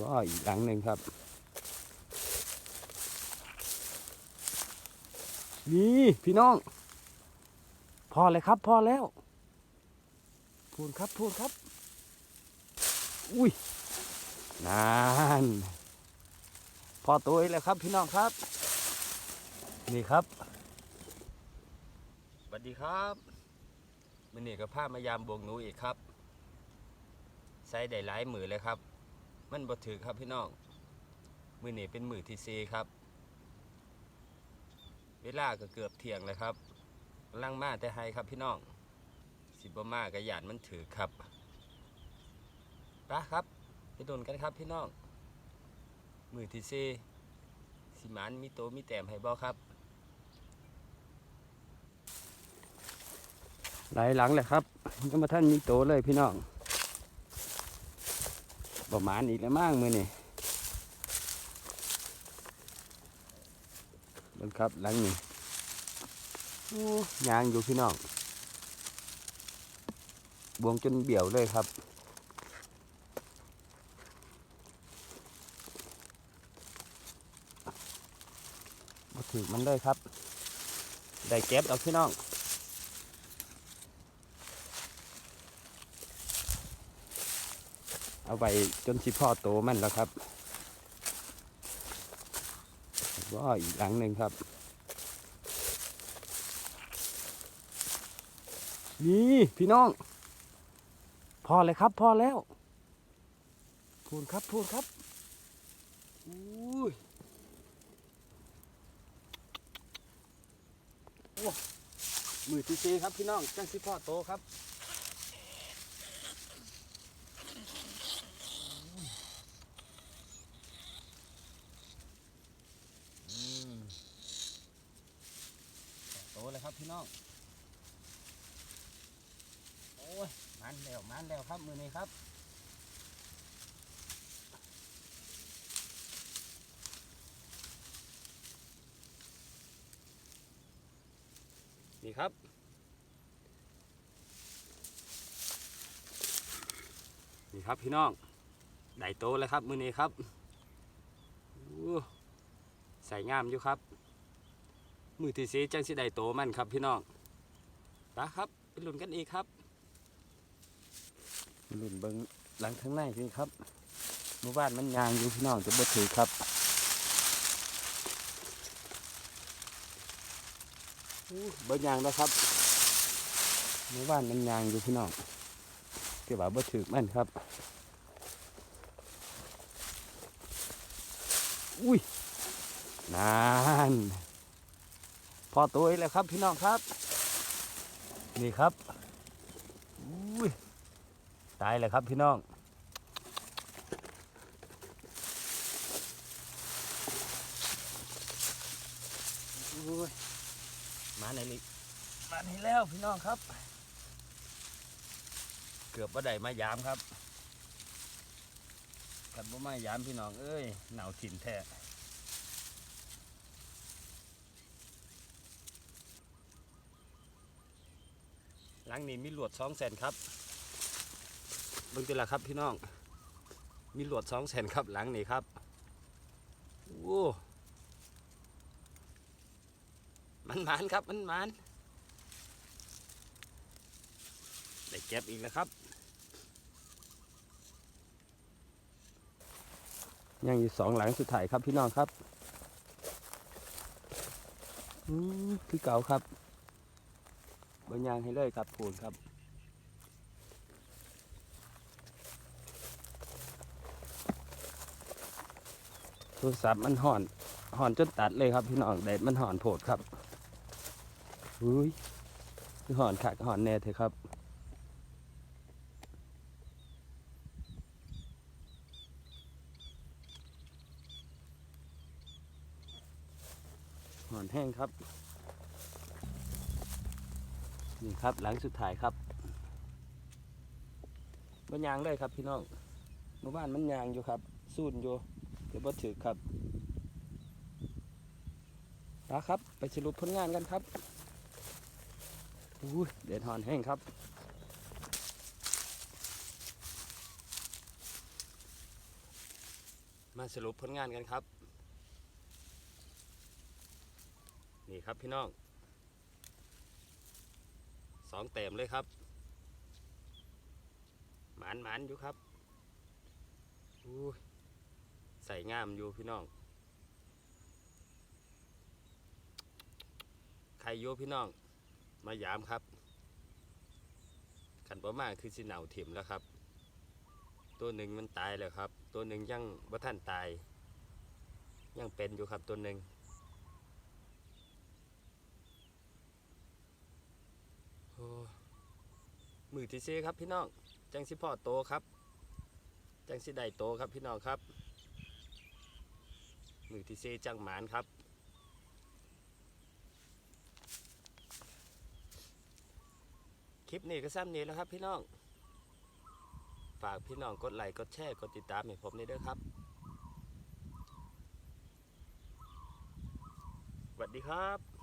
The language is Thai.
ก็อีกหลังหนึ่งครับ นี่พี่น้อง พอเลยครับ พอแล้ว พูนครับพูนครับ อุ้ยนานพอตัวอีกแล้วครับพี่น้องครับ นี่ครับสวัสดีครับมันนี่กับผ้ามายามบวงหนูอีกครับใส่ได้หลายมือเลยครับ มันบ่ถือครับพี่น้องมือนี่เป็นมือที่ซีครับ เวลาก็เกือบเที่ยงเลยครับกำลังมาแต่ไฮครับพี่น้อง สิบมากระยานมันถือครับปะครับไปโดนกันครับพี่น้อง มือที่ซีสิมันมีโตมีแต้มให้บอครับหลายหลังเลยครับก็มาท่านมีโตเลยพี่น้อง ประมาณอีกแล้วมั่งมือนี่บิ่งครับหลังนี้โอ้ยางอยู่พี่น้องบวงจนเบี่ยวเลยครับมาถือมันเลยครับ ได้เก็บเอาพี่น้อง เอาไปจนสิพ่อโตมันแล้วครับว่าอีกหลังหนึ่งครับ นี่พี่น้อง พอเลยครับพอแล้ว พูนครับพูนครับอุ้ยมือที่ซีครับพี่น้องจังสิพ่อโตครับ อืมโตเลยครับพี่ น้อง โอ้ย มันแล้วมันแล้วครับ มือนี้ครับ นี่ครับนี่ครับพี่น้องได้โตแล้วครับ มือนี้ครับใส่งามอยู่ครับ มือที่สีจังสิได้โตมันครับพี่น้องปะครับไปลุ้นกันอีกครับลุ้นเบิงหลังข้างในพี่ครับหมู่บ้านมันยางอยู่พี่น้องจะบ่ถือครับเบิงยางแล้วครับหมู่บ้านมันยางอยู่พี่น้องเกี่ยวกับบ่ถือมันครับ อุ้ยนาน พอตัวอีกแล้วครับ พี่น้องครับ นี่ครับอุ้ยตายเลยครับพี่น้องอุ้ยมาไหนลิมาไหนแล้วพี่น้องครับ เกือบว่าได้มายามครับกันว่ามายามพี่น้องเอ้ยหนาวถิ่นแท้ หลังนี้มีหลวดสองแสนครับเบิ่งตัวละครับพี่น้อง มีหลวดสองแสนครับหลังนี้ครับโอ้มันหมานครับมันหมานได้เก็บอีกแล้วครับยังอยู่สองหลังสุดท้ายครับพี่น้องครับ อืมคือเก่าครับ บางอย่างให้เลยครับพูนครับโทรศัพท์มันห่อนห่อนจนตัดเลยครับพี่น้องแดดมันห่อนโผดครับอุ้ยคือห่อนขากห่อนแน่เถอะครับห่อนแห้งครับ นี่ครับหลังสุดท้ายครับมันยางเลยครับพี่น้องหมู่บ้านมันยางอยู่ครับ สูนอยู่เดี๋ยวบ่ถือครับนะครับ ไปสรุปผลงานกันครับอุ้เดือดหอนแห้งครับ มาสรุปผลงานกันครับ นี่ครับพี่น้อง สองเต็มเลยครับ หมานหมานอยู่ครับอู้ใส่งามอยู่พี่น้องใครโยพี่น้อง มายามครับขันประมาณคือสิเหนาถิ่มแล้วครับ ตัวหนึ่งมันตายแล้วครับ ตัวหนึ่งยังบ่ท่านตาย ยังเป็นอยู่ครับตัวหนึ่งโอ้ มือที่ซีครับพี่น้อง จังสิพ่อโตครับ จังสิได้โตครับพี่น้องครับ มือที่ซีจังหมานครับ คลิปนี้ก็ซ้ำนี้แล้วครับพี่น้อง ฝากพี่น้องกดไลค์ กดแชร์ กดติดตามให้ผมนี่ด้วยครับสวัสดีครับ